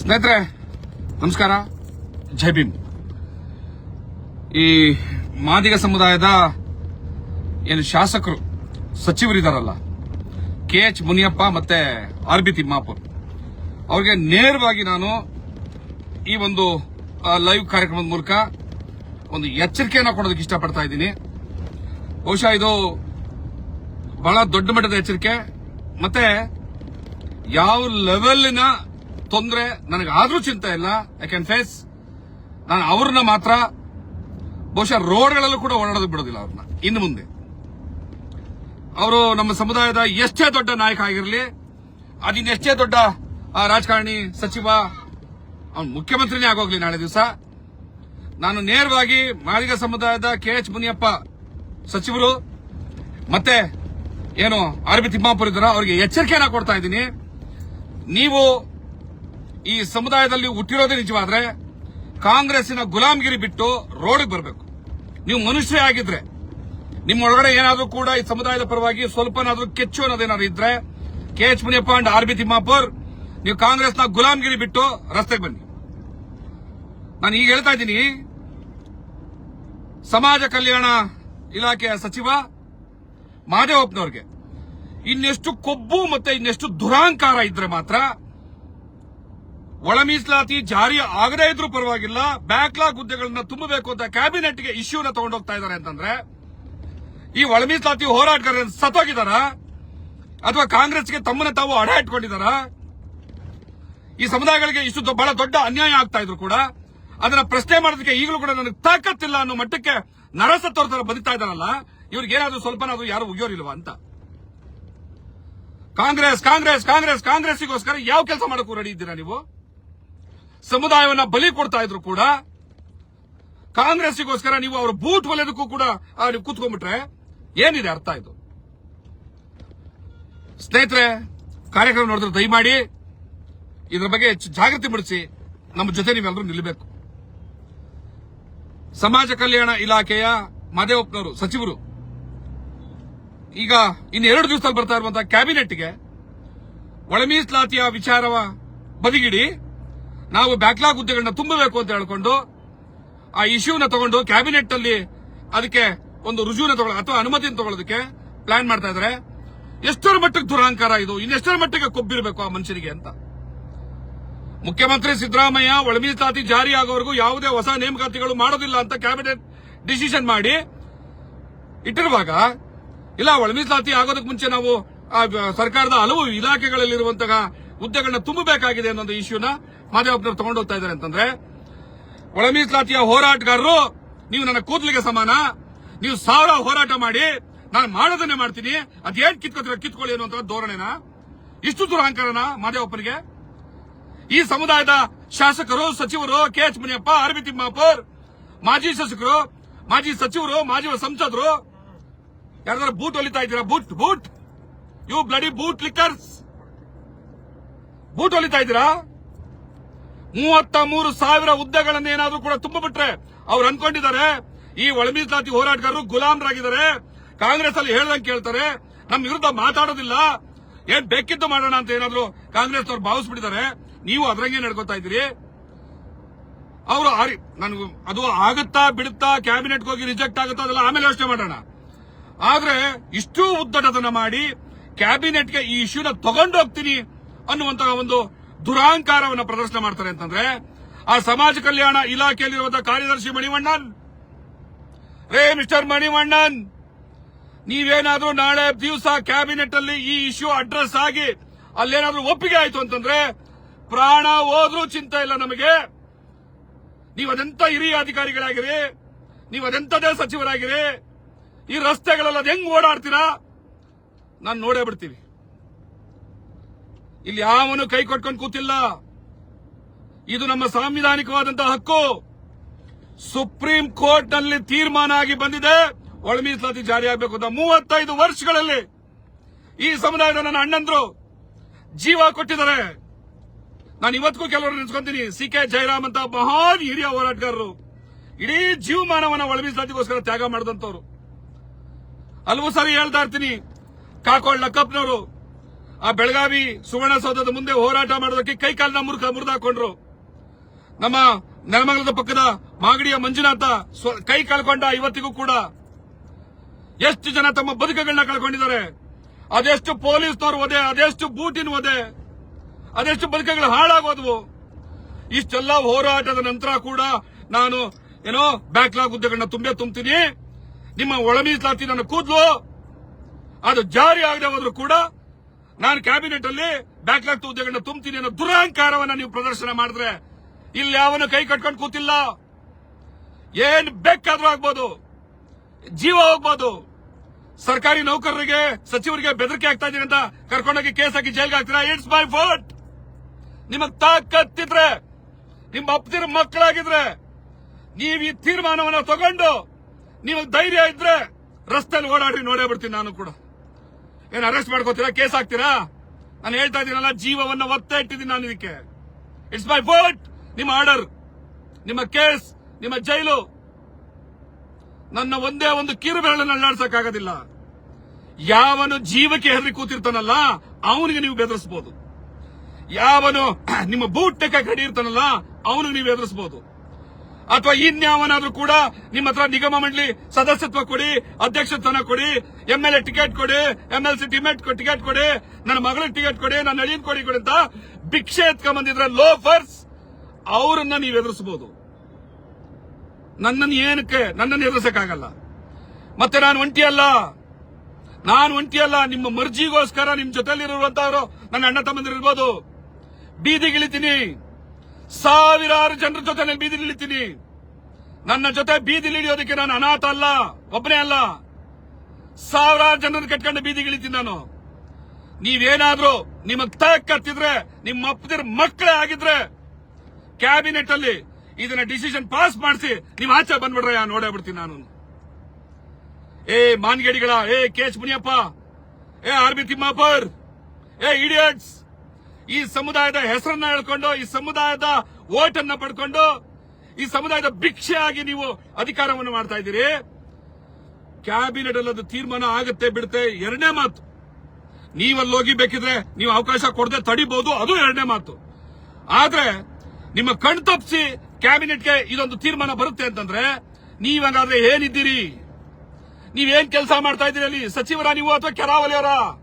ಸ್ನೇಹಿತರೆ, ನಮಸ್ಕಾರ. ಜೈ ಭೀಮ್. ಈ ಮಾದಿಗ ಸಮುದಾಯದ ಏನು ಶಾಸಕರು, ಸಚಿವರಿದಾರಲ್ಲ, ಕೆ ಎಚ್ ಮುನಿಯಪ್ಪ ಮತ್ತೆ ಆರ್ ಬಿ ತಿಮ್ಮಾಪುರ್ ಅವ್ರಿಗೆ ನೇರವಾಗಿ ನಾನು ಈ ಒಂದು ಲೈವ್ ಕಾರ್ಯಕ್ರಮದ ಮೂಲಕ ಒಂದು ಎಚ್ಚರಿಕೆಯನ್ನು ಕೊಡೋದಕ್ಕೆ ಇಷ್ಟಪಡ್ತಾ ಇದ್ದೀನಿ. ಬಹುಶಃ ಇದು ಬಹಳ ದೊಡ್ಡ ಮಟ್ಟದ ಎಚ್ಚರಿಕೆ, ಮತ್ತೆ ಯಾವ ಲೆವೆಲ್ನ ತೊಂದರೆ ನನಗೆ ಆದ್ರೂ ಚಿಂತೆ ಇಲ್ಲ. ಐ ಕ್ಯಾನ್ ಫೇಸ್ ನಾನು ಅವ್ರನ್ನ ಮಾತ್ರ. ಬಹುಶಃ ರೋಡ್ಗಳಲ್ಲೂ ಕೂಡ ಓಡಾಡೋದು ಬಿಡೋದಿಲ್ಲ ಅವ್ರನ್ನ. ಇನ್ನು ಮುಂದೆ. ಅವರು ನಮ್ಮ ಸಮುದಾಯದ ಎಷ್ಟೇ ದೊಡ್ಡ ನಾಯಕ ಆಗಿರಲಿ, ಅದಿನ್ ಎಷ್ಟೇ ದೊಡ್ಡ ರಾಜಕಾರಣಿ ಸಚಿವ, ಅವನು ಮುಖ್ಯಮಂತ್ರಿನೇ ಆಗೋಗ್ಲಿ ನಾಳೆ ದಿವಸ. ನಾನು ನೇರವಾಗಿ ಮಾದಿಗ ಸಮುದಾಯದ ಕೆ ಎಚ್ ಮುನಿಯಪ್ಪ ಸಚಿವರು, ಮತ್ತೆ, ಏನು, ಆರ್ ಬಿ ತಿಮ್ಮಾಪುರ ಇದ್ದಾರ ಅವರಿಗೆ ಎಚ್ಚರಿಕೆಯನ್ನ ಕೊಡ್ತಾ ಇದ್ದೀನಿ. ನೀವು ಈ ಸಮುದಾಯದಲ್ಲಿ ಹುಟ್ಟಿರೋದೇ ನಿಜವಾದ್ರೆ ಕಾಂಗ್ರೆಸ್ಸಿನ ಗುಲಾಮಗಿರಿ ಬಿಟ್ಟು ರೋಡಿಗೆ ಬರಬೇಕು. ನೀವು ಮನುಷ್ಯ ಆಗಿದ್ರೆ, ನಿಮ್ಮೊಳಗಡೆ ಏನಾದರೂ ಕೂಡ ಈ ಸಮುದಾಯದ ಪರವಾಗಿ ಸ್ವಲ್ಪನಾದರೂ ಕೆಚ್ಚು ಅನ್ನೋದೇನಾದ್ರು ಇದ್ರೆ, K H Muniyappa and R B Thimmapur, ನೀವು ಕಾಂಗ್ರೆಸ್ನ ಗುಲಾಮಗಿರಿ ಬಿಟ್ಟು ರಸ್ತೆಗೆ ಬನ್ನಿ. ನಾನು ಈಗ ಹೇಳ್ತಾ ಇದ್ದೀನಿ, ಸಮಾಜ ಕಲ್ಯಾಣ ಇಲಾಖೆಯ ಸಚಿವ ಮಹದೇವಪ್ಪನವ್ರಿಗೆ ಇನ್ನೆಷ್ಟು ಕೊಬ್ಬು ಮತ್ತೆ ಇನ್ನೆಷ್ಟು ದುರಾಂಕಾರ ಇದ್ರೆ ಮಾತ್ರ ಒಳ ಮೀಸಲಾತಿ ಜಾರಿ ಆಗದೇ ಇದ್ರೂ ಪರವಾಗಿಲ್ಲ ಬ್ಯಾಕ್ಲಾಗ್ ಹುದ್ದೆಗಳನ್ನ ತುಂಬಬೇಕು ಅಂತ ಕ್ಯಾಬಿನೆಟ್ಗೆ ಇಶ್ಯೂನ ತಗೊಂಡೋಗ್ತಾ ಇದ್ದಾರೆ ಅಂತಂದ್ರೆ, ಈ ಒಳ ಮೀಸಲಾತಿ ಹೋರಾಟಗಾರ ಸತ್ತೋಗಿದಾರ ಅಥವಾ ಕಾಂಗ್ರೆಸ್ಗೆ ತಮ್ಮನ್ನ ತಾವು ಅಡ ಇಟ್ಕೊಂಡಿದಾರ ಈ ಸಮುದಾಯಗಳಿಗೆ ಇಷ್ಟು ಬಹಳ ದೊಡ್ಡ ಅನ್ಯಾಯ ಆಗ್ತಾ ಇದ್ರು ಕೂಡ, ಅದನ್ನ ಪ್ರಶ್ನೆ ಮಾಡೋದಕ್ಕೆ ಈಗಲೂ ಕೂಡ ನನಗೆ ತಾಕತ್ತಿಲ್ಲ ಅನ್ನೋ ಮಟ್ಟಕ್ಕೆ ನರಸ ತೋರ್ತಾರೆ ಬದುಕ್ತಾ ಇದ್ದಾರಲ್ಲ ಇವ್ರಿಗೆ ಏನಾದ್ರೂ ಸ್ವಲ್ಪನಾದ್ರೂ ಯಾರು ಉಗಿಯೋರಿಲ್ವಾ ಅಂತ. ಕಾಂಗ್ರೆಸ್ ಕಾಂಗ್ರೆಸ್ ಕಾಂಗ್ರೆಸ್ ಕಾಂಗ್ರೆಸ್ಗೋಸ್ಕರ ಯಾವ ಕೆಲಸ ಮಾಡಕ್ಕೂ ರೆಡಿ ಇದ್ದೀರಾ ನೀವು? ಸಮುದಾಯವನ್ನ ಬಲಿ ಕೊಡ್ತಾ ಇದ್ರು ಕೂಡ ಕಾಂಗ್ರೆಸ್ಗೋಸ್ಕರ ನೀವು ಅವ್ರ ಬೂಟ್ ಒಲೆದಕ್ಕೂ ಕೂಡ ನೀವು ಕೂತ್ಕೊಂಡ್ಬಿಟ್ರೆ ಏನಿದೆ ಅರ್ಥ ಇದು? ಸ್ನೇಹಿತರೆ, ಕಾರ್ಯಕ್ರಮ ನೋಡಿದ್ರೆ ದಯಮಾಡಿ ಇದ್ರ ಬಗ್ಗೆ ಹೆಚ್ಚು ಜಾಗೃತಿ ಮೂಡಿಸಿ, ನಮ್ಮ ಜೊತೆ ನೀವೆಲ್ಲರೂ ನಿಲ್ಲಬೇಕು ಸಮಾಜ ಕಲ್ಯಾಣ ಇಲಾಖೆಯ ಮಾದೇವಪ್ಪನವರು, ಸಚಿವರು ಈಗ ಇನ್ನು ಎರಡು ದಿವಸದಲ್ಲಿ ಬರ್ತಾ ಇರುವಂತಹ ಕ್ಯಾಬಿನೆಟ್ಗೆ ಒಳ ಮೀಸಲಾತಿಯ ವಿಚಾರವ ಬದಿಗಿಡಿ. ನಾವು ಬ್ಯಾಕ್ಲಾಗ್ ಹುದ್ದೆಗಳನ್ನ ತುಂಬಬೇಕು ಅಂತ ಹೇಳ್ಕೊಂಡು ಆ ಇಶ್ಯೂನ ತಗೊಂಡು ಕ್ಯಾಬಿನೆಟ್ ಅಲ್ಲಿ ಅದಕ್ಕೆ ಒಂದು ರುಜುವಿನ ತಗೊಳ್ಳ ಅಥವಾ ಅನುಮತಿಯನ್ನು ತಗೊಳ್ಳೋದಕ್ಕೆ ಪ್ಲಾನ್ ಮಾಡ್ತಾ ಇದ್ದಾರೆ ಎಷ್ಟರ ಮಟ್ಟಿಗೆ ದುರಹಂಕಾರ ಇದು? ಇನ್ನೆಷ್ಟರ ಮಟ್ಟಿಗೆ ಕೊಬ್ಬಿರಬೇಕು ಆ ಮನುಷ್ಯರಿಗೆ ಅಂತ? ಮುಖ್ಯಮಂತ್ರಿ ಸಿದ್ದರಾಮಯ್ಯ ಒಳಮೀಸಲಾತಿ ಜಾರಿ ಆಗೋವರೆಗೂ ಯಾವುದೇ ಹೊಸ ನೇಮಕಾತಿಗಳು ಮಾಡೋದಿಲ್ಲ ಅಂತ ಕ್ಯಾಬಿನೆಟ್ ಡಿಸಿಷನ್ ಮಾಡಿ ಇಟ್ಟಿರುವಾಗ ಇಲ್ಲ ಒಳ ಮೀಸಲಾತಿ ಆಗೋದಕ್ಕೆ ಮುಂಚೆ ನಾವು ಸರ್ಕಾರದ ಹಲವು ಇಲಾಖೆಗಳಲ್ಲಿರುವಂತಹ ಹುದ್ದೆಗಳನ್ನ ತುಂಬಬೇಕಾಗಿದೆ ಅನ್ನೋ ಇಶ್ಯೂನ ಮಾದೇವಪ್ಪನವರು ತಗೊಂಡು ಹೋಗ್ತಾ ಇದ್ದಾರೆ ಅಂತಂದ್ರೆ, ಒಳ ಮೀಸಲಾತಿಯ ಹೋರಾಟಗಾರರು, ನೀವು ನನ್ನ ಕೂದಲಿಗೆ ಸಮಾನ, ನೀವು ಸಾವಿರ ಹೋರಾಟ ಮಾಡಿ, ನಾನು ಮಾಡೋದನ್ನೇ ಮಾಡ್ತೀನಿ, ಅದೇನ್ ಕಿತ್ಕೋತೀರ, ಕಿತ್ಕೊಳ್ಳಿ ಅನ್ನುವಂತ ಧೋರಣೆನ, ಇಷ್ಟು ದುರಹಂಕಾರನ ಮಾದೇವಪ್ಪನಿಗೆ, ಈ ಸಮುದಾಯದ ಶಾಸಕರು, ಸಚಿವರು, K H Muniyappa, R B Thimmapur, ಮಾಜಿ ಶಾಸಕರು, ಮಾಜಿ ಸಚಿವರು, ಮಾಜಿ ಸಂಸದರು ಯಾರ್ದಾರು ಬೂಟ್ ಹೊಲಿತಾ ಇದ್ದೀರಾ? Boot boot! You bloody boot lickers boot ಹೊಲಿತಾ ಇದ್ದೀರಾ? ಮೂವತ್ತ ಮೂರು ಸಾವಿರ ಹುದ್ದೆಗಳನ್ನ ಏನಾದ್ರೂ ಕೂಡ ತುಂಬಿಬಿಟ್ರೆ ಅವ್ರು ಅನ್ಕೊಂಡಿದ್ದಾರೆ. ಈ ಒಳ ಮೀಸಲಾತಿ ಹೋರಾಟಗಾರರು ಗುಲಾಮರಾಗಿದ್ದಾರೆ. ಕಾಂಗ್ರೆಸ್ ಅಲ್ಲಿ ಹೇಳ್ದಂಗೆ ಕೇಳ್ತಾರೆ. ನಮ್ಮ ವಿರುದ್ಧ ಮಾತಾಡೋದಿಲ್ಲ. ಏನ್ ಬೇಕಿದ್ದು ಮಾಡೋಣ ಅಂತ ಏನಾದ್ರು ಕಾಂಗ್ರೆಸ್ ಅವ್ರು ಭಾವಿಸ್ಬಿಟ್ಟಿದ್ದಾರೆ. ನೀವು ಅದ್ರಂಗೆ ನಡ್ಕೋತಾ ಇದ್ದೀರಿ. ಅವರು ನನಗೆ ಅದು ಆಗುತ್ತಾ ಬಿಡುತ್ತಾ ಕ್ಯಾಬಿನೆಟ್ಗೆ ಹೋಗಿ ರಿಜೆಕ್ಟ್ ಆಗುತ್ತಾ ಅದೆಲ್ಲ ಆಮೇಲೆ ಯೋಚನೆ ಮಾಡೋಣ. ಆದ್ರೆ ಇಷ್ಟು ಉದ್ದಟತನ ಮಾಡಿ ಕ್ಯಾಬಿನೆಟ್ಗೆ ಈ ಇಶ್ಯೂನ ತಗೊಂಡು ಹೋಗ್ತೀನಿ ಅನ್ನುವಂತಹ ಒಂದು ದುರಾಂಕಾರವನ್ನು ಪ್ರದರ್ಶನ ಮಾಡ್ತಾರೆ ಅಂತಂದ್ರೆ ಆ ಸಮಾಜ ಕಲ್ಯಾಣ ಇಲಾಖೆಯಲ್ಲಿರುವಂತಹ ಕಾರ್ಯದರ್ಶಿ ಮಣಿವಣ್ಣನ್. ರೇ, ಮಿಸ್ಟರ್ ಮಣಿವಣ್ಣನ್, ನೀವೇನಾದ್ರೂ ನಾಳೆ ದಿವಸ ಕ್ಯಾಬಿನೆಟ್ ಅಲ್ಲಿ ಈ ಇಶ್ಯೂ ಅಡ್ರೆಸ್ ಆಗಿ ಅಲ್ಲೇನಾದ್ರೂ ಒಪ್ಪಿಗೆ ಆಯ್ತು ಅಂತಂದ್ರೆ ಪ್ರಾಣ ಹೋದ್ರೂ ಚಿಂತೆ ಇಲ್ಲ ನಮಗೆ. ನೀವು ಹಿರಿಯ ಅಧಿಕಾರಿಗಳಾಗಿರಿ, ನೀವು ಅದೆಂತದೇ ಸಚಿವರಾಗಿರಿ ಈ ರಸ್ತೆಗಳೆಲ್ಲ ಅದು ಹೆಂಗ್ ಓಡಾಡ್ತೀರಾ? ನಾನು ನೋಡೇ ಬಿಡ್ತೀವಿ ಇಲ್ಲಿ ಯಾವನು ಕೈ ಕೊಟ್ಕೊಂಡು ಕೂತಿಲ್ಲ. ಇದು ನಮ್ಮ ಸಾಂವಿಧಾನಿಕವಾದಂತಹ ಹಕ್ಕು. ಸುಪ್ರೀಂ ಕೋರ್ಟ್ನಲ್ಲಿ ತೀರ್ಮಾನ ಆಗಿ ಬಂದಿದೆ. ಒಳ ಮೀಸಲಾತಿ ಜಾರಿ ಆಗಬೇಕು ಅಂತ ಮೂವತ್ತೈದು ವರ್ಷಗಳಲ್ಲಿ ಈ ಸಮುದಾಯದ ನನ್ನ ಅಣ್ಣಂದ್ರು ಜೀವ ಕೊಟ್ಟಿದ್ದಾರೆ. ನಾನು ಇವತ್ತಿಗೂ ಕೆಲವರು ನೆನೆಸ್ಕೊಂತೀನಿ. ಸಿ ಕೆ ಜಯರಾಮ್ ಅಂತ ಮಹಾನ್ ಹಿರಿಯ ಹೋರಾಟಗಾರರು. ಇಡೀ ಜೀವಮಾನವನ್ನ ಒಳ ಮೀಸಲಾತಿಗೋಸ್ಕರ ತ್ಯಾಗ ಮಾಡಿದಂತವ್ರು ಹಲವು ಸಾರಿ ಹೇಳ್ತಾ ಇರ್ತೀನಿ. ಕಾಕೋಳ್ ಲಕ್ಕಪ್ಪನವರು ಆ ಬೆಳಗಾವಿ ಸುವರ್ಣಸೌಧದ ಮುಂದೆ ಹೋರಾಟ ಮಾಡೋದಕ್ಕೆ ಕೈ ಕಾಲಿನ ಮುರುಕ ಮುರಿದಾಕೊಂಡ್ರು. ನಮ್ಮ ನೆಲಮಂಗಲದ ಪಕ್ಕದ ಮಾಗಡಿಯ ಮಂಜುನಾಥ ಕೈ ಕಳ್ಕೊಂಡ ಇವತ್ತಿಗೂ ಕೂಡ. ಎಷ್ಟು ಜನ ತಮ್ಮ ಬದುಕುಗಳನ್ನ ಕಳ್ಕೊಂಡಿದ್ದಾರೆ. ಅದೆಷ್ಟು ಪೊಲೀಸ್ನವ್ರು ಓದೆ ಅದೆಷ್ಟು ಬೂಟಿನ ಓದೆ ಅದೆಷ್ಟು ಬದುಕುಗಳು ಹಾಳಾಗೋದ್ವು. ಇಷ್ಟೆಲ್ಲ ಹೋರಾಟದ ನಂತರ ಕೂಡ ನಾನು ಏನೋ ಬ್ಯಾಕ್ಲಾಗ್ ಹುದ್ದೆಗಳನ್ನ ತುಂಬೇ ತುಂಬ್ತೀನಿ. ನಿಮ್ಮ ಒಳ ಮೀಸಲಾತಿ ನನ್ನ ಕೂದಲು. ಅದು ಜಾರಿ ಆಗದೆ ಹೋದ್ರು ಕೂಡ ನಾನು ಕ್ಯಾಬಿನೆಟ್ ಅಲ್ಲಿ ಬ್ಯಾಕ್ಲಾಗ್ ಹುದ್ದೆಗಳನ್ನ ತುಂಬ್ತೀನಿ ಅನ್ನೋ ದುರಹಂಕಾರವನ್ನ ನೀವು ಪ್ರದರ್ಶನ ಮಾಡಿದ್ರೆ ಇಲ್ಲಿ ಯಾವನು ಕೈ ಕಟ್ಕೊಂಡು ಕೂತಿಲ್ಲ. ಏನ್ ಬೇಕಾದ್ರೂ ಆಗ್ಬೋದು. ಜೀವ ಹೋಗ್ಬೋದು. ಸರ್ಕಾರಿ ನೌಕರರಿಗೆ, ಸಚಿವರಿಗೆ ಬೆದರಿಕೆ ಆಗ್ತಾ ಇದೀನಿ ಅಂತ ಕರ್ಕೊಂಡೋಗಿ ಕೇಸ್ ಹಾಕಿ ಜೈಲ್ಗೆ ಹಾಕ್ತೀರಾ? ಇಟ್ಸ್ ಮೈ ಫೋರ್ಟ್ ನಿಮಗ್ ತಾಕತ್ತಿದ್ರೆ, ನಿಮ್ಮ ಅಪ್ತಿರ ಮಕ್ಕಳಾಗಿದ್ರೆ, ನೀವು ಈ ತೀರ್ಮಾನವನ್ನ ತಗೊಂಡು ನಿಮಗ್ ಧೈರ್ಯ ಇದ್ರೆ ರಸ್ತೆಯಲ್ಲಿ ಓಡಾಡ್ರಿ, ನೋಡೇ ಬಿಡ್ತೀನಿ ನಾನು ಕೂಡ. ಏನ್ ಅರೆಸ್ಟ್ ಮಾಡ್ಕೋತೀರಾ? ಕೇಸ್ ಹಾಕ್ತೀರಾ? ನಾನು ಹೇಳ್ತಾ ಇದ್ದೀನಲ್ಲ, ಜೀವವನ್ನ ಒತ್ತೆ ಇಟ್ಟಿದ್ದೀನಿ ನಾನು ಇದಕ್ಕೆ. ಇಟ್ಸ್ ಮೈ ಫೋರ್ಟ್ ನಿಮ್ಮ ಆರ್ಡರ್ ನಿಮ್ಮ ಕೇಸ್, ನಿಮ್ಮ ಜೈಲು. ನನ್ನ ಒಂದೇ ಒಂದು ಕಿರು ಬೆರಳನ್ನು ಯಾವನು ಜೀವಕ್ಕೆ ಹೆದರಿ ಕೂತಿರ್ತಾನಲ್ಲ, ಅವನಿಗೆ ನೀವು ಬೆದರಿಸಬಹುದು ಯಾವನು ನಿಮ್ಮ ಬೂಟ್ ಟೆಕ್ಕ ಕಡಿ ಇರ್ತಾನಲ್ಲ, ಅವನಿಗೆ ನೀವು ಎದುರಿಸಬಹುದು ಅಥವಾ ಇನ್ಯಾವನಾದ್ರೂ ಕೂಡ ನಿಮ್ಮ ಹತ್ರ ನಿಗಮ ಮಂಡಳಿ ಸದಸ್ಯತ್ವ ಕೊಡಿ, ಅಧ್ಯಕ್ಷತ್ವನ ಕೊಡಿ ಎಂ ಎಲ್ ಎ ಟಿಕೆಟ್ ಕೊಡಿ ಎಂ ಎಲ್ ಸಿ ಟಿಮೆಟ್ ಟಿಕೆಟ್ ಕೊಡಿ, ನನ್ನ ಮಗಳ ಟಿಕೆಟ್ ಕೊಡಿ, ನನ್ನ ಅಳಿಯನ್ ಕೊಡಿ ಕೊಡಿ ಅಂತ ಭಿಕ್ಷೆ ಎತ್ಕೊಂಡ್ಬಂದಿದ್ರೆ ಲೋಫರ್ಸ್ ಅವರನ್ನ ನೀವು ಎದುರಿಸಬಹುದು ನನ್ನನ್ನು ಏನಕ್ಕೆ? ನನ್ನನ್ನು ಎದುರಿಸಕ್ಕಾಗಲ್ಲ. ಮತ್ತೆ ನಾನು ಒಂಟಿ ಅಲ್ಲ. ನಾನು ಒಂಟಿ ಅಲ್ಲ. ನಿಮ್ಮ ಮರ್ಜಿಗೋಸ್ಕರ ನಿಮ್ ಜೊತೆಲಿರುವಂತವರು ನನ್ನ ಅಣ್ಣ ತಮ್ಮಂದಿರಿರ್ಬೋದು. ಬೀದಿಗಿಳಿತೀನಿ. ಸಾವಿರಾರು ಜನರ ಜೊತೆ ನಾನು ಬೀದಿಲಿಳಿತೀನಿ ನನ್ನ ಜೊತೆ ಬೀದಿಲಿ ಇಳಿಯೋದಕ್ಕೆ ನಾನು ಅನಾಥ ಅಲ್ಲ, ಒಬ್ಬನೇ ಅಲ್ಲ. ಸಾವಿರಾರು ಜನರನ್ನು ಕಟ್ಕೊಂಡು ಬೀದಿಗಿಳಿತೀನಿ ನಾನು. ನೀವೇನಾದ್ರೂ ನಿಮಗ್ ಕತ್ತಿದ್ರೆ, ನಿಮ್ಮ ಅಪ್ಪದಿರ ಮಕ್ಕಳೇ ಆಗಿದ್ರೆ ಕ್ಯಾಬಿನೆಟ್ ಅಲ್ಲಿ ಇದನ್ನ ಡಿಸಿಷನ್ ಪಾಸ್ ಮಾಡಿಸಿ ನೀವು ಆಚೆ ಬಂದ್ಬಿಡ್ರೆ ನೋಡೇ ಬಿಡ್ತೀನಿ ನಾನು. ಏ ಮಾನ್ಗೇಡಿಗಳ, ಏ ಕೆ ಎಚ್ ಮುನಿಯಪ್ಪ, ಏ ಆರ್ ಬಿ ತಿಮ್ಮಾಪರ್, ಏ ಇಡಿಯಟ್ಸ್. ಈ ಸಮುದಾಯದ ಹೆಸರನ್ನ ಹೇಳ್ಕೊಂಡು, ಈ ಸಮುದಾಯದ ಓಟನ್ನ ಪಡ್ಕೊಂಡು, ಈ ಸಮುದಾಯದ ಭಿಕ್ಷೆಯಾಗಿ ನೀವು ಅಧಿಕಾರವನ್ನು ಮಾಡ್ತಾ ಇದ್ದೀರಿ. ಕ್ಯಾಬಿನೆಟ್ ಅಲ್ಲಿ ಅದು ತೀರ್ಮಾನ ಆಗುತ್ತೆ ಬಿಡುತ್ತೆ, ಎರಡನೇ ಮಾತು. ನೀವಲ್ಲಿ ಹೋಗಿ ಬೇಕಿದ್ರೆ ನೀವು ಅವಕಾಶ ಕೊಡದೆ ತಡಿಬಹುದು ಅದು ಎರಡನೇ ಮಾತು. ಆದ್ರೆ, ನಿಮ್ಮ ಕಣ್ ತಪ್ಪಿಸಿ ಕ್ಯಾಬಿನೆಟ್ಗೆ ಇದೊಂದು ತೀರ್ಮಾನ ಬರುತ್ತೆ ಅಂತಂದ್ರೆ, ನೀವಾಗಾದ್ರೆ ಏನಿದ್ದೀರಿ? ನೀವೇನ್ ಕೆಲಸ ಮಾಡ್ತಾ ಇದ್ದೀರಿ ಅಲ್ಲಿ? ಸಚಿವರ ನೀವು ಅಥವಾ ಕೆರಾವಲಿಯವರ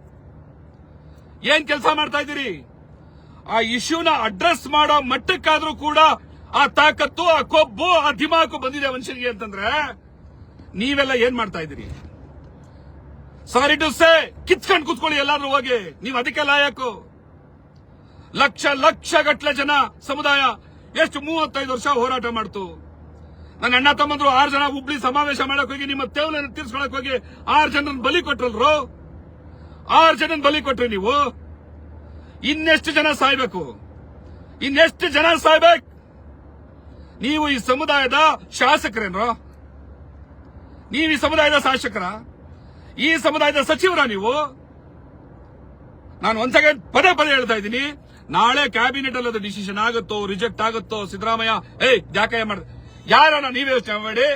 ಏನ್ ಕೆಲಸ ಮಾಡ್ತಾ ಇದ್ದೀರಿ? ಆ ಇಶ್ಯೂನ ಅಡ್ರೆಸ್ ಮಾಡೋ ಮಟ್ಟಕ್ಕಾದ್ರೂ ಕೂಡ ಆ ತಾಕತ್ತು, ಆ ಕೊಬ್ಬು, ಆ ದಿಮಾಕು ಬಂದಿದೆ ಮನುಷ್ಯನಿಗೆ ಅಂತಂದ್ರೆ ನೀವೆಲ್ಲ ಏನ್ ಮಾಡ್ತಾ ಇದ್ದೀರಿ? ಸಾರಿ ಟು ಸೇ ಕಿತ್ಕೊಂಡು ಕೂತ್ಕೊಳ್ಳಿ ಎಲ್ಲಾದ್ರೂ ಹೋಗಿ. ನೀವು ಅದಕ್ಕೆ ಲಾಯಕು. ಲಕ್ಷ ಲಕ್ಷ ಗಟ್ಟಲೆ ಜನ ಸಮುದಾಯ ಎಷ್ಟು ಮೂವತ್ತೈದು ವರ್ಷ ಹೋರಾಟ ಮಾಡ್ತು. ನನ್ನ ಅಣ್ಣ ತಮ್ಮಂದ್ರು ಆರು ಜನ ಹುಬ್ಳಿ ಸಮಾವೇಶ ಮಾಡಕ್ ಹೋಗಿ, ನಿಮ್ಮ ತೇವಲನ್ನು ತೀರ್ಸ್ಕೊಳಕ್ ಹೋಗಿ ಆರು ಜನರನ್ನ ಬಲಿ ಕೊಟ್ರಲ್ರು? ಆರು ಜನನ ಬಲಿ ಕೊಟ್ರಿ ನೀವು? ಇನ್ನೆಷ್ಟು ಜನ ಸಾಯ್ಬೇಕು? ಇನ್ನೆಷ್ಟು ಜನ ಸಾಯ್ಬೇಕು? ನೀವು ಈ ಸಮುದಾಯದ ಶಾಸಕರೇನ್ರೋ? ನೀವು ಈ ಸಮುದಾಯದ ಶಾಸಕರ? ಈ ಸಮುದಾಯದ ಸಚಿವರ ನೀವು? ನಾನು ಒಂದ್ ಸೆಕೆಂಡ್ ಪದೇ ಪದೇ ಹೇಳ್ತಾ ಇದ್ದೀನಿ. ನಾಳೆ ಕ್ಯಾಬಿನೆಟ್ ಅಲ್ಲಿ ಅದು ಡಿಸಿಷನ್ ಆಗುತ್ತೋ ರಿಜೆಕ್ಟ್ ಆಗುತ್ತೋ, ಸಿದ್ದರಾಮಯ್ಯ, ಏಯ್, ಜಾಕಯ್ಯ ಮಾಡ, ಯಾರನ್ನ ನೀವೇ ಯೋಚನೆ ಮಾಡಿ,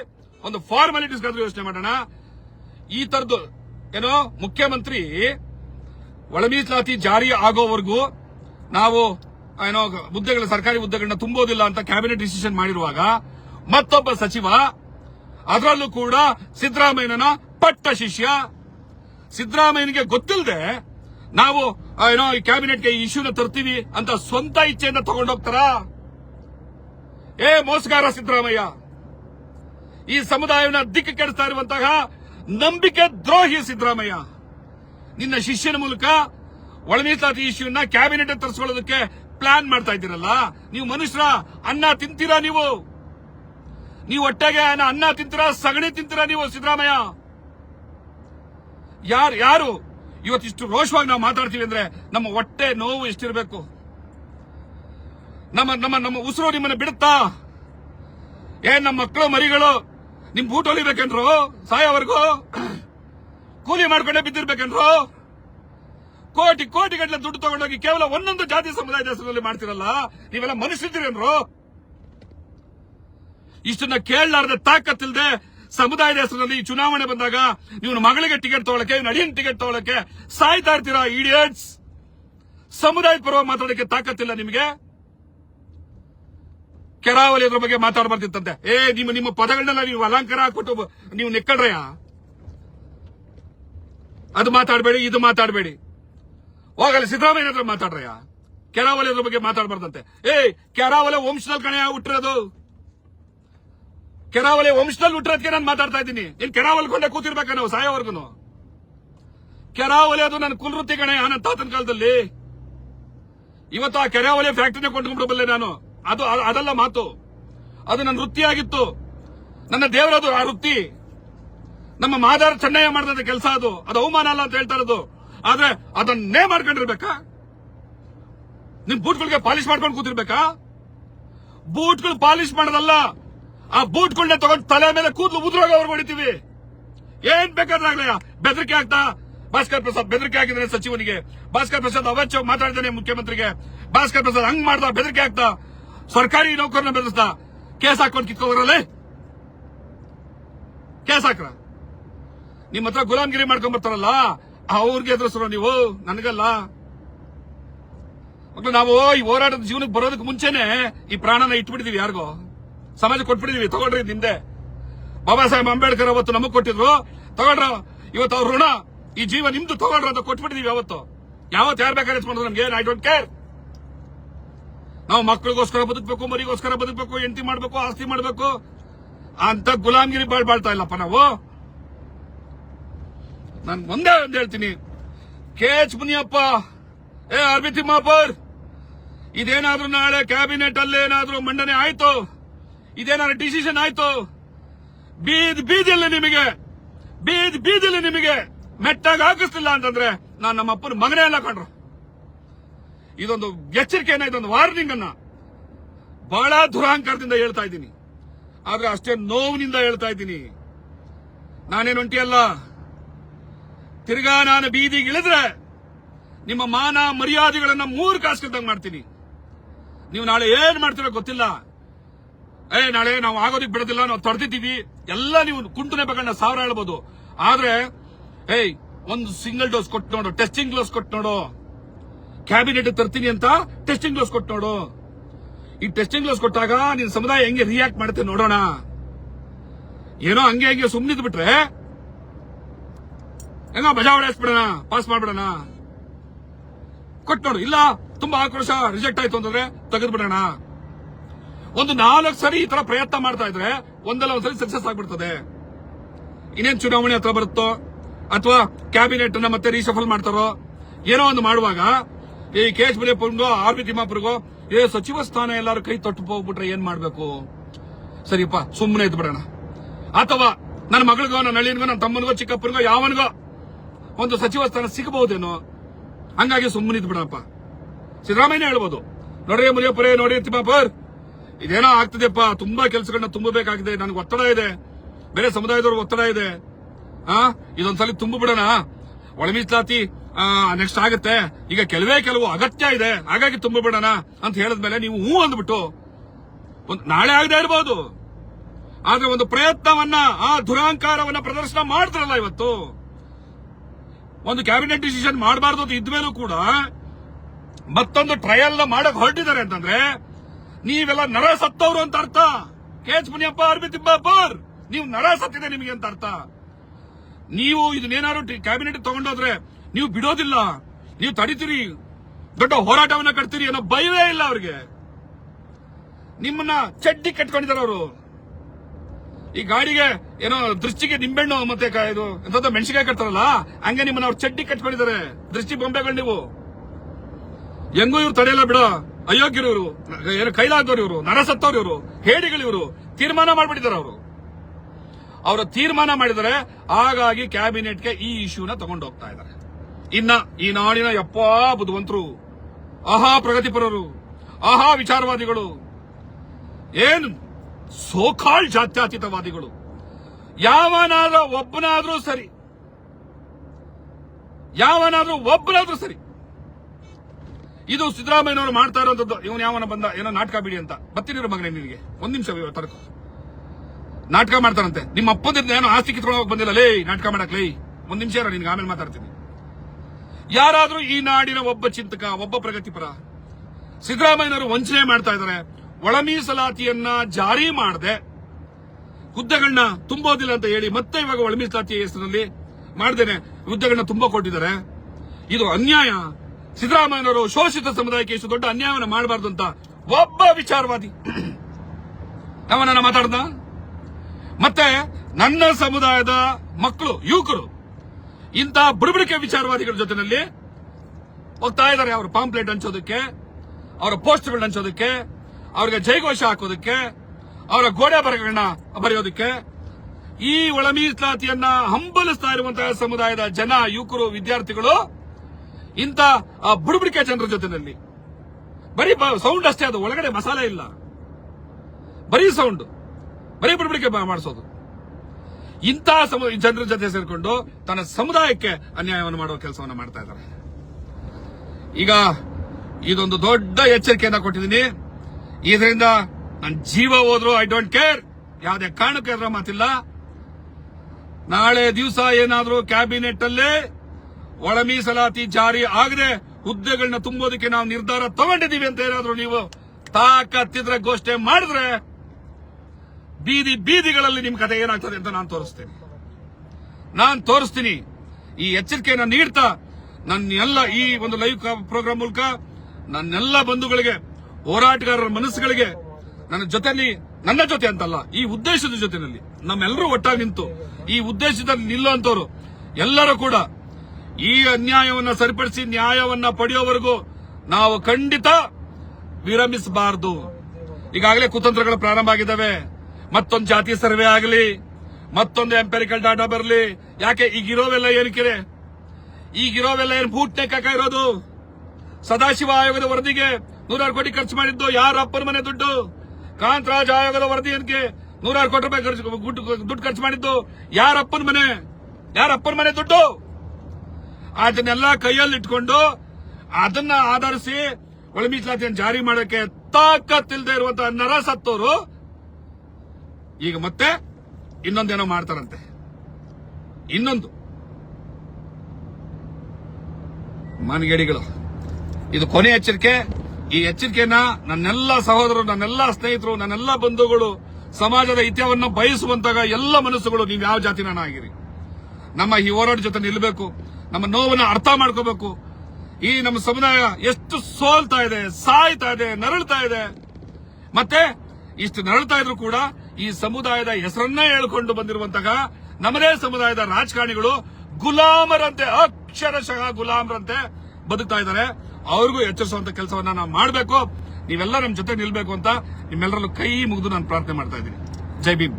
ಒಂದು ಫಾರ್ಮಾಲಿಟೀಸ್ ಯೋಚನೆ ಮಾಡೋಣ. ಈ ತರದ್ದು ಏನೋ, ಮುಖ್ಯಮಂತ್ರಿ ಒಳ ಮೀಸಲಾತಿ ಜಾರಿ ಆಗೋವರೆಗೂ ನಾವು ಏನೋ, ಹುದ್ದೆಗಳ, ಸರ್ಕಾರಿ ಹುದ್ದೆಗಳನ್ನ ತುಂಬೋದಿಲ್ಲ ಅಂತ ಕ್ಯಾಬಿನೆಟ್ ಡಿಸಿಷನ್ ಮಾಡಿರುವಾಗ ಮತ್ತೊಬ್ಬ ಸಚಿವ, ಅದರಲ್ಲೂ ಕೂಡ ಸಿದ್ದರಾಮಯ್ಯನ ಪಟ್ಟ ಶಿಷ್ಯ. ಸಿದ್ದರಾಮಯ್ಯನಿಗೆ ಗೊತ್ತಿಲ್ಲದೆ ನಾವು ಏನೋ, ಈ ಕ್ಯಾಬಿನೆಟ್ಗೆ ಈ ಇಶ್ಯೂನ ತರ್ತೀವಿ ಅಂತ ಸ್ವಂತ ಇಚ್ಛೆಯಿಂದ ತಗೊಂಡೋಗ್ತಾರ ಏ, ಮೋಸಗಾರ ಸಿದ್ದರಾಮಯ್ಯ. ಈ ಸಮುದಾಯವನ್ನ ದಿಕ್ಕು ಕೆಡಿಸ್ತಾ ಇರುವಂತಹ ನಂಬಿಕೆ ದ್ರೋಹಿ ಸಿದ್ದರಾಮಯ್ಯ. ನಿನ್ನ ಶಿಷ್ಯನ ಮೂಲಕ ಒಳ ಮೀಸಲಾತಿ ಇಶ್ಯೂನ ಕ್ಯಾಬಿನೆಟ್ ತರಿಸ್ಕೊಳ್ಳೋದಕ್ಕೆ ಪ್ಲಾನ್ ಮಾಡ್ತಾ ಇದ್ದೀರಲ್ಲ? ನೀವು ಮನುಷ್ಯರ ಅನ್ನ ತಿಂತೀರಾ ನೀವು? ನೀವು ಒಟ್ಟಾಗೆ ಅನ್ನ ತಿಂತೀರಾ, ಸಗಣಿ ತಿಂತೀರಾ ನೀವು, ಸಿದ್ದರಾಮಯ್ಯ? ಯಾರು ಯಾರು? ಇವತ್ತಿಷ್ಟು ರೋಷವಾಗಿ ನಾವು ಮಾತಾಡ್ತೀವಿ ಅಂದ್ರೆ ನಮ್ಮ ಹೊಟ್ಟೆ ನೋವು ಎಷ್ಟಿರಬೇಕು? ನಮ್ಮ ನಮ್ಮ ನಮ್ಮ ಉಸಿರು ನಿಮ್ಮನ್ನ ಬಿಡುತ್ತಾ? ಏನ್ ನಮ್ಮ ಮಕ್ಕಳು, ಮರಿಗಳು, ನಿಮ್ ಬೂಟ್ ಹೊಲಿಬೇಕೇನ್ರು ಸಾಯೋವರೆಗೂ? ಕೂಲಿ ಮಾಡ್ಕೊಂಡೇ ಬಿದ್ದಿರ್ಬೇಕನ್ರು? ಕೋಟಿ ಕೋಟಿ ಗಟ್ಟಲೆ ದುಡ್ಡು ತಗೊಂಡೋಗಿ ಕೇವಲ ಒಂದೊಂದು ಜಾತಿ ಸಮುದಾಯದ ಹೆಸರಲ್ಲಿ ಮಾಡ್ತಿರಲ್ಲ? ನೀವೆಲ್ಲ ಮನುಷ್ಯರಿದ್ದೀರೇನ್ರು? ಇಷ್ಟನ್ನ ಕೇಳಲಾರ್ದ ತಾಕತ್ತಿಲ್ದೆ ಸಮುದಾಯದ ಹೆಸರಲ್ಲಿ ಚುನಾವಣೆ ಬಂದಾಗ ನೀವು ಮಗಳಿಗೆ ಟಿಕೆಟ್ ತಗೊಳಕ್ಕೆ ನಡಿಯನ್ ಟಿಕೆಟ್ ತಗೊಳಕ್ಕೆ ಸಾಯ್ತಾ ಇರ್ತೀರಾ ಇಡಿಯಟ್ಸ್ ಸಮುದಾಯದ ಪರವಾಗಿ ಮಾತಾಡೋಕೆ ತಾಕತ್ತಿಲ್ಲ ನಿಮಗೆ? ಕೆರಾವಳಿ ಅದ್ರ ಬಗ್ಗೆ ಮಾತಾಡಬಾರ್ದಿತ್ತಂತೆ. ಏ, ನಿಮ್ಮ ನಿಮ್ಮ ಪದಗಳನ್ನೆಲ್ಲ ನೀವು ಅಲಂಕಾರ ಹಾಕ್ಬಿಟ್ಟು ನೀವು ನೆಕ್ಕಳ್ರಯ್ಯ? ಅದು ಮಾತಾಡಬೇಡಿ, ಇದು ಮಾತಾಡಬೇಡಿ. ಹೋಗಲ್ಲ ಸಿದ್ದರಾಮಯ್ಯ ಹತ್ರ ಮಾತಾಡ್ರಯ್ಯ ಕೆರಾವಲಿ ಅದ್ರ ಬಗ್ಗೆ ಮಾತಾಡಬಾರ್ದಂತೆ. ಏ ಕೆರಾವಲೆ ವಂಶದಲ್ಲಿ ಕಣೆ ಹುಟ್ಟಿರೋದು? ಕೆರಾವಲೆ ವಂಶದಲ್ಲಿ ಹುಟ್ಟಿರೋದಕ್ಕೆ ನಾನು ಮಾತಾಡ್ತಾ ಇದ್ದೀನಿ. ಇನ್ ಕೆರಾವಲಿ ಕೊಂಡೆ ಕೂತಿರ್ಬೇಕ ನಾವು ಸಾಯೋವರ್ಗುನು? ಕೆರಾವಲೆ ಅದು ನನ್ನ ಕುಲವೃತ್ತಿ ಕಣೆ ನನ್ನ ತಾತನ ಕಾಲದಲ್ಲಿ. ಇವತ್ತು ಆ ಕೆರಾವಲೆ ಫ್ಯಾಕ್ಟರಿನ ಕೊಂಡ್ಕೊಂಡ್ಬಿಡಬಲ್ಲೆ ನಾನು. ಅದು, ಅದಲ್ಲ ಮಾತು. ಅದು ನನ್ನ ವೃತ್ತಿ ಆಗಿತ್ತು ನನ್ನ ದೇವರದು ಆ ವೃತ್ತಿ. ನಮ್ಮ ಮಾದಾರ ಚೆನ್ನಯ್ಯ ಮಾಡಿದ ಕೆಲಸ ಅದು. ಅದು ಅವಮಾನ ಅಲ್ಲ ಅಂತ ಹೇಳ್ತಾ ಇರೋದು. ಆದ್ರೆ ಅದನ್ನೇ ಮಾಡ್ಕೊಂಡಿರ್ಬೇಕಾ? ನಿಮ್ ಬೂಟ್ಗಳಿಗೆ ಪಾಲಿಶ್ ಮಾಡ್ಕೊಂಡು ಕೂತಿರ್ಬೇಕಾ? ಬೂಟ್ಗಳು ಪಾಲಿಶ್ ಮಾಡೋದಲ್ಲ. ಆ ಬೂಟ್ಗಳನ್ನ ತಗೊಂಡು ತಲೆ ಮೇಲೆ ಕೂದಲು ಉದ್ರೋಗವರೆಗೂ ಹೊಡಿತೀವಿ. ಏನ್ ಬೇಕಾದ್ರಾಗ್ಲಯ್ಯ ಬೆದರಿಕೆ ಆಗ್ತಾ? ಭಾಸ್ಕರ್ ಪ್ರಸಾದ್ ಬೆದರಿಕೆ ಆಗಿದ್ರೆ ಸಚಿವನಿಗೆ. ಭಾಸ್ಕರ್ ಪ್ರಸಾದ್ ಅವಚ್ಚ ಮಾತಾಡ್ತಾನೆ ಮುಖ್ಯಮಂತ್ರಿಗೆ. ಭಾಸ್ಕರ್ ಪ್ರಸಾದ್ ಹಂಗ್ ಮಾಡ್ದ, ಬೆದರಿಕೆ ಆಗ್ತಾ? ಸರ್ಕಾರಿ ನೌಕರನ್ನ ಬೆದರಿಸ್ದ. ಕೇಸ್ ಹಾಕೊಂಡು ಕಿತ್ಕೋಬರಲ್ಲೇ ಕೇಸ್ ಹಾಕ್ರ? ನಿಮ್ ಹತ್ರ ಗುಲಾಮ್ಗಿರಿ ಮಾಡ್ಕೊಂಡ್ ಬರ್ತಾರಲ್ಲ, ಅವ್ರಿಗೆ ಎದುರಿಸ್ರು ನೀವು? ನನಗಲ್ಲ. ಮಕ್ಳು, ನಾವು ಈ ಹೋರಾಟದ ಜೀವನಕ್ಕೆ ಬರೋದಕ್ಕೆ ಮುಂಚೆನೆ ಈ ಪ್ರಾಣನ ಇಟ್ಬಿಟ್ಟಿದೀವಿ ಯಾರಿಗೋ. ಸಮಾಜ ಕೊಟ್ಬಿಟ್ಟಿದೀವಿ, ತಗೊಳ್ರಿ ನಿಂದೆ ಬಾಬಾ ಸಾಹೇಬ್ ಅಂಬೇಡ್ಕರ್ ಅವತ್ತು ನಮಗ್ ಕೊಟ್ಟಿದ್ರು. ತಗೊಂಡ್ರ ಇವತ್ತು ಅವ್ರ ಋಣ, ಈ ಜೀವ ನಿಮ್ದು ತಗೊಂಡ್ರ ಅಂತ ಕೊಟ್ಬಿಟ್ಟಿದೀವಿ ಅವತ್ತು ಯಾವತ್ತು ಯಾರು ಬೇಕಾದ್ರೆ ಮಾಡಿದ್ರು ನಮ್ಗೆ ಐ ಡೋಂಟ್ ಕೇರ್. ನಾವು ಮಕ್ಕಳಿಗೋಸ್ಕರ ಬದುಕಬೇಕು, ಮರಿಗೋಸ್ಕರ ಬದುಕಬೇಕು, ಹೆಂಡತಿ ಮಾಡಬೇಕು, ಆಸ್ತಿ ಮಾಡಬೇಕು. ಅಂತ ಗುಲಾಮ್ಗಿರಿ ಬಾಳ್ ಬಾಳ್ತಾ ಇಲ್ಲಪ್ಪ ನಾವು. ನಾನು ಒಂದೇ ಅಂತ ಹೇಳ್ತೀನಿ. ಕೆ ಎಚ್ ಮುನಿಯಪ್ಪ, ಏ ಅರ್ಬಿ ತಿಮ್ಮಾಪರ್, ಇದೇನಾದ್ರೂ ನಾಳೆ ಕ್ಯಾಬಿನೆಟ್ ಅಲ್ಲಿ ಏನಾದ್ರೂ ಮಂಡನೆ ಆಯ್ತು? ಇದೇನಾದ್ರೂ ಡಿಸಿಷನ್ ಆಯ್ತು? ಬೀದ್ ಬೀದಿಲ್ಲ ನಿಮಗೆ, ಬೀದ್ ಬೀದಿಲ್ಲ ನಿಮಗೆ ಮೆಟ್ಟಾಗಿ ಹಾಕಿಸ್ತಿಲ್ಲ ಅಂತಂದ್ರೆ ನಾನು ನಮ್ಮ ಅಪ್ಪನ ಮಗನೇ ಎಲ್ಲ ಕಂಡ್ರು ಇದೊಂದು ಎಚ್ಚರಿಕೆಯನ್ನ ಇದೊಂದು ವಾರ್ನಿಂಗ್ ಅನ್ನ ಬಹಳ ದುರಾಂಕಾರದಿಂದ ಹೇಳ್ತಾ ಇದ್ದೀನಿ. ಆದ್ರೆ ಅಷ್ಟೇ ನೋವಿನಿಂದ ಹೇಳ್ತಾ ಇದ್ದೀನಿ. ನಾನೇನು ಒಂಟಿಯಲ್ಲ ತಿರ್ಗಾ ನಾನು ಬೀದಿಗೆ ಇಳಿದ್ರೆ ನಿಮ್ಮ ಮಾನ ಮರ್ಯಾದೆಗಳನ್ನ ಮೂರು ಕಾಸ್ಕಿದ್ದಂಗೆ ಮಾಡ್ತೀನಿ. ನೀವು ನಾಳೆ ಏನ್ ಮಾಡ್ತೀರೋ ಗೊತ್ತಿಲ್ಲ. ಏ, ನಾಳೆ ನಾವು ಆಗೋದಿಕ್ ಬಿಡೋದಿಲ್ಲ, ನಾವು ತೊಡೆದಿದ್ದೀವಿ. ಎಲ್ಲ ನೀವು ಕುಂಟುನೆ ಬೇಕಂಡ ಸಾವಿರ ಹೇಳ್ಬೋದು. ಆದ್ರೆ, ಏಯ್, ಒಂದು ಸಿಂಗಲ್ ಡೋಸ್ ಕೊಟ್ಟು ನೋಡು, ಟೆಸ್ಟಿಂಗ್ ಡೋಸ್ ಕೊಟ್ಟು ನೋಡು. ಕ್ಯಾಬಿನೆಟ್ ತರ್ತೀನಿ ಅಂತ ಟೆಸ್ಟಿಂಗ್ ಡೋಸ್ ಕೊಟ್ಟು ನೋಡು. ಈ ಟೆಸ್ಟಿಂಗ್ ಡೋಸ್ ಕೊಟ್ಟಾಗ ನಿನ್ ಸಮುದಾಯ ಹೆಂಗೆ ರಿಯಾಕ್ಟ್ ಮಾಡುತ್ತೆ ನೋಡೋಣ. ಏನೋ ಹಂಗೆ ಹಂಗೆ ಸುಮ್ಮನಿದ್ ಬಿಟ್ರೆ ಹೆಂಗ ಬಜಾವಣೆ ಬಿಡೋಣ ಪಾಸ್ ಮಾಡ್ಬಿಡೋಣ. ಕೊಟ್ಟು ನೋಡು ಇಲ್ಲ, ತುಂಬಾ ಆಕ್ರೋಶ ರಿಜೆಕ್ಟ್ ಆಯ್ತು ಅಂತಂದ್ರೆ ತೆಗೆದು ಬಿಡೋಣ ಒಂದು ನಾಲ್ಕು ಸರಿ ಈ ತರ ಪ್ರಯತ್ನ ಮಾಡ್ತಾ ಇದ್ರೆ ಒಂದಲ್ಲ ಒಂದ್ಸರಿ ಸಕ್ಸಸ್ ಆಗ್ಬಿಡ್ತದೆ. ಇನ್ನೇನ್ ಚುನಾವಣೆ ಹತ್ರ ಬರುತ್ತೋ, ಅಥವಾ ಕ್ಯಾಬಿನೆಟ್ ಅನ್ನ ಮತ್ತೆ ರೀಶಫಲ್ ಮಾಡ್ತಾರೋ, ಏನೋ ಒಂದು ಮಾಡುವಾಗ ಈ ಕೆ ಎಚ್ ಬಿಳಿಯಪ್ಪನಿಗೋ ಆರ್ ಬಿ ತಿಮ್ಮಾಪುರ್ಗೋ ಏ, ಸಚಿವ ಸ್ಥಾನ ಎಲ್ಲಾರು ಕೈ ತೊಟ್ಟು ಹೋಗ್ಬಿಟ್ರೆ ಏನ್ ಮಾಡ್ಬೇಕು? ಸರಿಯಪ್ಪ ಸುಮ್ಮನೆ ಇದ್ಬಿಡೋಣ. ಅಥವಾ ನನ್ನ ಮಗಳಿಗೋ, ನನ್ನ ಹಳ್ಳಿನಿಗೋ ನನ್ನ ತಮ್ಮನಿಗೋ, ಚಿಕ್ಕಪ್ಪನಿಗೋ, ಯಾವನಿಗೋ ಒಂದು ಸಚಿವ ಸ್ಥಾನ ಸಿಗಬಹುದೇನೋ? ಹಂಗಾಗಿ ಸುಮ್ಮನಿದ್ ಬಿಡಪ್ಪ ಸಿದ್ದರಾಮಯ್ಯ ಹೇಳ್ಬೋದು. ನೋಡ್ರಿ, ಮುನಿಯಪ್ಪರೇ, ನೋಡಿ ತಿಮ್ಮಾಪರ್ ಇದೇನೋ ಆಗ್ತದೆಪ್ಪ ತುಂಬಾ ಕೆಲಸಗಳನ್ನ ತುಂಬಬೇಕಾಗಿದೆ. ನನಗೆ ಒತ್ತಡ ಇದೆ. ಬೇರೆ ಸಮುದಾಯದವ್ರ ಒತ್ತಡ ಇದೆ. ಆ? ಇದೊಂದ್ಸಲಿ ತುಂಬ ಬಿಡೋಣ ಒಳ ನೆಕ್ಸ್ಟ್ ಆಗುತ್ತೆ. ಈಗ ಕೆಲವೇ ಕೆಲವು ಅಗತ್ಯ ಇದೆ. ಹಾಗಾಗಿ ತುಂಬ ಬಿಡೋಣ ಅಂತ ಹೇಳಿದ್ಮೇಲೆ ನೀವು ಹೂ ಅಂದ್ಬಿಟ್ಟು ಒಂದು ನಾಳೆ ಆಗದೆ ಇರಬಹುದು ಆದ್ರೆ ಒಂದು ಪ್ರಯತ್ನವನ್ನ, ಆ ದುರಾಂಕಾರವನ್ನ ಪ್ರದರ್ಶನ ಮಾಡ್ತಾರಲ್ಲ ಇವತ್ತು. ಒಂದು ಕ್ಯಾಬಿನೆಟ್ ಡಿಸಿಷನ್ ಮಾಡಬಾರ್ದು ಅಂತ ಇದ್ಮೇಲೂ ಕೂಡ ಮತ್ತೊಂದು ಟ್ರಯಲ್ನ ಮಾಡಕ್ ಹೊರಟಿದ್ದಾರೆ ಅಂತಂದ್ರೆ ನೀವೆಲ್ಲ ನರ ಸತ್ತವ್ರು ಅಂತ ಅರ್ಥ. ಕೆ ಎಚ್ ಮುನಿಯಪ್ಪ ಅರ್ಬಿ ತಿಬ್ಬಾಪರ್ ನೀವು ನರ ಸತ್ತಿದೆ ನಿಮಗೆ ಅಂತ ಅರ್ಥ. ನೀವು ಇದನ್ನೇನಾದ್ರು ಕ್ಯಾಬಿನೆಟ್ ತಗೊಂಡೋದ್ರೆ ನೀವು ಬಿಡೋದಿಲ್ಲ. ನೀವು ತಡಿತೀರಿ. ದೊಡ್ಡ ಹೋರಾಟವನ್ನ ಕಟ್ತೀರಿ ಅನ್ನೋ ಭಯವೇ ಇಲ್ಲ ಅವ್ರಿಗೆ. ನಿಮ್ಮನ್ನ ಚಡ್ಡಿ ಕಟ್ಕೊಂಡಿದ್ದಾರೆ ಅವರು. ಈ ಗಾಡಿಗೆ ಏನೋ ದೃಷ್ಟಿಗೆ ನಿಂಬೆಣ್ಣು ಮತ್ತೆ ಇದು ಎಂತ ಮೆಣಸಿಕಾಯಿ ಕಟ್ತಾರಲ್ಲ, ಹಂಗೆ ನಿಮ್ಮನ್ನ ಅವ್ರು ಚಡ್ಡಿ ಕಟ್ಕೊಂಡಿದ್ದಾರೆ. ದೃಷ್ಟಿ ಬೊಂಬೆಗಳು ನೀವು. ಹೆಂಗೂ ಇವ್ರು ತಡೆಯಲ್ಲ ಬಿಡ. ಅಯೋಗ್ಯರು ಇವರು. ಏನು ಕೈಲಾದವ್ರು ಇವರು, ನರಸತ್ತವ್ರು ಇವರು, ಹೇಡಿಗಳು ಇವರು. ತೀರ್ಮಾನ ಮಾಡ್ಬಿಟ್ಟಿದ್ದಾರೆ ಅವರು. ಅವರು ತೀರ್ಮಾನ ಮಾಡಿದರೆ ಹಾಗಾಗಿ ಕ್ಯಾಬಿನೆಟ್ಗೆ ಈ ಇಶ್ಯೂನ ತಗೊಂಡು ಹೋಗ್ತಾ ಇದ್ದಾರೆ. ಇನ್ನ ಈ ನಾಡಿನ ಯಪ್ಪ ಬುದ್ಧಿವಂತರು. ಆಹಾ ಪ್ರಗತಿಪರರು. ಆಹಾ ವಿಚಾರವಾದಿಗಳು. ಏನು? ಸೋಕಾಳ್ ಜಾತ್ಯತೀತವಾದಿಗಳು ಯಾವನಾದ್ರೂ ಒಬ್ಬನಾದ್ರೂ ಸರಿ. ಯಾವನಾದ್ರೂ ಒಬ್ಬನಾದ್ರೂ ಸರಿ. ಇದು ಸಿದ್ದರಾಮಯ್ಯನವರು ಮಾಡ್ತಾ ಇರೋದು ಇವನು ಯಾವನ ಬಂದ? ಏನೋ ನಾಟಕ ಬಿಡಿ ಅಂತ. ಬರ್ತೀನಿ ಮಗನೇ ನಿನಗೆ. ಒಂದ್ ನಿಮಿಷ ತರಕ. ನಾಟಕ ಮಾಡ್ತಾರಂತೆ. ನಿಮ್ಮ ಅಪ್ಪದಿಂದ ಏನೋ ಆಸ್ತಿ ಕಿತ್ಕೊಳ್ಳೋಕೆ ಬಂದಿಲ್ಲ. ಲೇ, ನಾಟಕ ಮಾಡಕ್ ಲೇ. ಒಂದ್ ನಿಮಿಷ ಇರೋ, ನಿನ್ಗೆ ಆಮೇಲೆ ಮಾತಾಡ್ತೀನಿ. ಯಾರಾದ್ರೂ ಈ ನಾಡಿನ ಒಬ್ಬ ಚಿಂತಕ, ಒಬ್ಬ ಪ್ರಗತಿಪರ, ಸಿದ್ದರಾಮಯ್ಯನವರು ವಂಚನೆ ಮಾಡ್ತಾ ಇದ್ದಾರೆ ಒಳ ಮೀಸಲಾತಿಯನ್ನ ಜಾರಿ ಮಾಡದೆ. ಹುದ್ದೆಗಳನ್ನ ತುಂಬೋದಿಲ್ಲ ಅಂತ ಹೇಳಿ ಮತ್ತೆ ಇವಾಗ ಒಳ ಮೀಸಲಾತಿ ಹೆಸರಿನಲ್ಲಿ ಮಾಡ್ದೇನೆ. ಹುದ್ದೆಗಳನ್ನ ತುಂಬ ಕೊಟ್ಟಿದ್ದಾರೆ. ಇದು ಅನ್ಯಾಯ. ಸಿದ್ದರಾಮಯ್ಯನವರು ಶೋಷಿತ ಸಮುದಾಯಕ್ಕೆ ಇಷ್ಟು ದೊಡ್ಡ ಅನ್ಯಾಯವನ್ನು ಮಾಡಬಾರ್ದು ಅಂತ ಒಬ್ಬ ವಿಚಾರವಾದಿ. ಅವನನ್ನ ಮಾತಾಡ್ದ? ಮತ್ತೆ ನನ್ನ ಸಮುದಾಯದ ಮಕ್ಕಳು, ಯುವಕರು ಇಂತಹ ಬುಡಬಡಿಕೆ ವಿಚಾರವಾದಿಗಳ ಜೊತೆನಲ್ಲಿ ಹೋಗ್ತಾ ಇದ್ದಾರೆ. ಅವರ ಪಾಂಪ್ಲೆಟ್ ಹಂಚೋದಕ್ಕೆ, ಅವರ ಪೋಸ್ಟ್ಗಳನ್ನ ಹಂಚೋದಕ್ಕೆ ಅವ್ರಿಗೆ ಜೈಘೋಷ ಹಾಕೋದಕ್ಕೆ, ಅವರ ಗೋಡೆ ಬರಗಳನ್ನ ಬರೆಯೋದಕ್ಕೆ, ಈ ಒಳಮೀಸಲಾತಿಯನ್ನ ಹಂಬಲಿಸ್ತಾ ಇರುವಂತಹ ಸಮುದಾಯದ ಜನ, ಯುವಕರು, ವಿದ್ಯಾರ್ಥಿಗಳು, ಇಂಥ ಬುಡಬಡಿಕೆ ಜನರ ಜೊತೆನಲ್ಲಿ. ಬರೀ ಸೌಂಡ್ ಅಷ್ಟೇ, ಅದು ಒಳಗಡೆ ಮಸಾಲೆ ಇಲ್ಲ. ಬರೀ ಸೌಂಡ್ ಬರೀ ಬುಡಬಿಡಿಕೆ ಮಾಡಿಸೋದು. ಇಂಥ ಜನರ ಜೊತೆ ಸೇರಿಕೊಂಡು ತನ್ನ ಸಮುದಾಯಕ್ಕೆ ಅನ್ಯಾಯವನ್ನು ಮಾಡುವ ಕೆಲಸವನ್ನು ಮಾಡ್ತಾ ಇದ್ದಾರೆ. ಈಗ ಇದೊಂದು ದೊಡ್ಡ ಎಚ್ಚರಿಕೆಯನ್ನ ಕೊಟ್ಟಿದ್ದೀನಿ. ಇದರಿಂದ ನನ್ನ ಜೀವ ಹೋದ್ರು ಐ ಡೋಂಟ್ ಕೇರ್ ಯಾವುದೇ ಕಾರಣಕ್ಕೆ ಅದರ ಮಾತಿಲ್ಲ. ನಾಳೆ ದಿವಸ ಏನಾದರೂ ಕ್ಯಾಬಿನೆಟ್ ಅಲ್ಲಿ ಒಳ ಮೀಸಲಾತಿ ಜಾರಿ ಆಗದೆ ಹುದ್ದೆಗಳನ್ನ ತುಂಬೋದಕ್ಕೆ ನಾವು ನಿರ್ಧಾರ ತಗೊಂಡಿದ್ದೀವಿ ಅಂತ ಏನಾದರೂ ನೀವು ತಾಕತ್ತಿದ್ರೆ ಘೋಷಣೆ ಮಾಡಿದ್ರೆ ಬೀದಿ ಬೀದಿಗಳಲ್ಲಿ ನಿಮ್ ಕತೆ ಏನಾಗ್ತದೆ ಅಂತ ನಾನು ತೋರಿಸ್ತೇನೆ. ನಾನು ತೋರಿಸ್ತೀನಿ. ಈ ಎಚ್ಚರಿಕೆಯನ್ನು ನೀಡ್ತಾ ನನ್ನ ಎಲ್ಲ ಈ ಒಂದು ಲೈವ್ ಪ್ರೋಗ್ರಾಮ್ ಮೂಲಕ ನನ್ನೆಲ್ಲ ಬಂಧುಗಳಿಗೆ ಹೋರಾಟಗಾರರ ಮನಸ್ಸುಗಳಿಗೆ ನನ್ನ ಜೊತೆಲಿ ನನ್ನ ಜೊತೆ ಅಂತಲ್ಲ, ಈ ಉದ್ದೇಶದ ಜೊತೆನಲ್ಲಿ ನಮ್ಮೆಲ್ಲರೂ ಒಟ್ಟಾಗಿ ನಿಂತು ಈ ಉದ್ದೇಶದಲ್ಲಿ ನಿಲ್ಲುವಂತವರು ಎಲ್ಲರೂ ಕೂಡ ಈ ಅನ್ಯಾಯವನ್ನ ಸರಿಪಡಿಸಿ ನ್ಯಾಯವನ್ನ ಪಡೆಯೋವರೆಗೂ ನಾವು ಖಂಡಿತ ವಿರಮಿಸಬಾರದು. ಈಗಾಗಲೇ ಕುತಂತ್ರಗಳು ಪ್ರಾರಂಭ ಆಗಿದ್ದಾವೆ. ಮತ್ತೊಂದು ಜಾತಿ ಸರ್ವೆ ಆಗಲಿ, ಮತ್ತೊಂದು ಎಂಪೆರಿಕಲ್ ಡಾಟಾ ಬರಲಿ. ಯಾಕೆ, ಈಗಿರೋವೆಲ್ಲ ಏನಕ್ಕಿದೆ ಈಗಿರೋವೆಲ್ಲ ಏನು ಬೂಟ್ನೆಕ್ ಇರೋದು? ಸದಾಶಿವ ಆಯೋಗದ ವರದಿಗೆ ನೂರಾರು ಕೋಟಿ ಖರ್ಚು ಮಾಡಿದ್ದು ಯಾರ ಅಪ್ಪನ ಮನೆ ದುಡ್ಡು? ಕಾಂತರಾಜ್ ಆಯೋಗದ ವರದಿ ಏನಕ್ಕೆ ನೂರಾರು ಕೋಟಿ ರೂಪಾಯಿ ಖರ್ಚು ದುಡ್ಡು ಖರ್ಚು ಮಾಡಿದ್ದು ಯಾರ ಅಪ್ಪನ ಮನೆ? ಯಾರ ಅಪ್ಪನ ಮನೆ ದುಡ್ಡು? ಅದನ್ನೆಲ್ಲ ಕೈಯಲ್ಲಿ ಇಟ್ಕೊಂಡು ಅದನ್ನ ಆಧರಿಸಿ ಒಳಮೀಸಲಾತಿಯನ್ನು ಜಾರಿ ಮಾಡೋಕೆ ತಾಕತ್ತಿಲ್ಲದೆ ಇರುವಂತಹ ನರ ಸತ್ತೋರು ಈಗ ಮತ್ತೆ ಇನ್ನೊಂದೇನೋ ಮಾಡ್ತಾರಂತೆ. ಇನ್ನೊಂದು. ಮನಗೇಡಿಗಳು. ಇದು ಕೊನೆ ಎಚ್ಚರಿಕೆ. ಈ ಎಚ್ಚರಿಕೆಯನ್ನ ನನ್ನೆಲ್ಲ ಸಹೋದರರು, ನನ್ನೆಲ್ಲ ಸ್ನೇಹಿತರು, ನನ್ನೆಲ್ಲ ಬಂಧುಗಳು, ಸಮಾಜದ ಹಿತವನ್ನು ಬಯಸುವಂತಾಗ ಎಲ್ಲ ಮನಸ್ಸುಗಳು ನೀವು ಯಾವ ಜಾತಿನ ಆಗಿರಿ ನಮ್ಮ ಈ ಹೋರಾಟ ಜೊತೆ ನಿಲ್ಲಬೇಕು ನಮ್ಮ ನೋವನ್ನು ಅರ್ಥ ಮಾಡ್ಕೋಬೇಕು. ಈ ನಮ್ಮ ಸಮುದಾಯ ಎಷ್ಟು ಸೋಲ್ತಾ ಇದೆ, ಸಾಯ್ತಾ ಇದೆ, ನರಳ್ತಾ ಇದೆ. ಮತ್ತೆ ಇಷ್ಟು ನರಳ್ತಾ ಇದ್ರು ಕೂಡ ಈ ಸಮುದಾಯದ ಹೆಸರನ್ನೇ ಹೇಳ್ಕೊಂಡು ಬಂದಿರುವಂತಹ ನಮ್ಮದೇ ಸಮುದಾಯದ ರಾಜಕಾರಣಿಗಳು ಗುಲಾಮರಂತೆ, ಅಕ್ಷರಶಃ ಗುಲಾಮರಂತೆ ಬದುಕ್ತಾ ಇದ್ದಾರೆ. ಅವ್ರಿಗೂ ಎಚ್ಚರಿಸುವಂತ ಕೆಲಸವನ್ನ ನಾವು ಮಾಡಬೇಕು. ನೀವೆಲ್ಲ ನಮ್ಮ ಜೊತೆ ನಿಲ್ಬೇಕು ಅಂತ ನಿಮ್ಮೆಲ್ಲರಲ್ಲೂ ಕೈ ಮುಗಿದು ನಾನು ಪ್ರಾರ್ಥನೆ ಮಾಡ್ತಾ ಇದ್ದೀನಿ. ಜೈ ಭೀಮ್.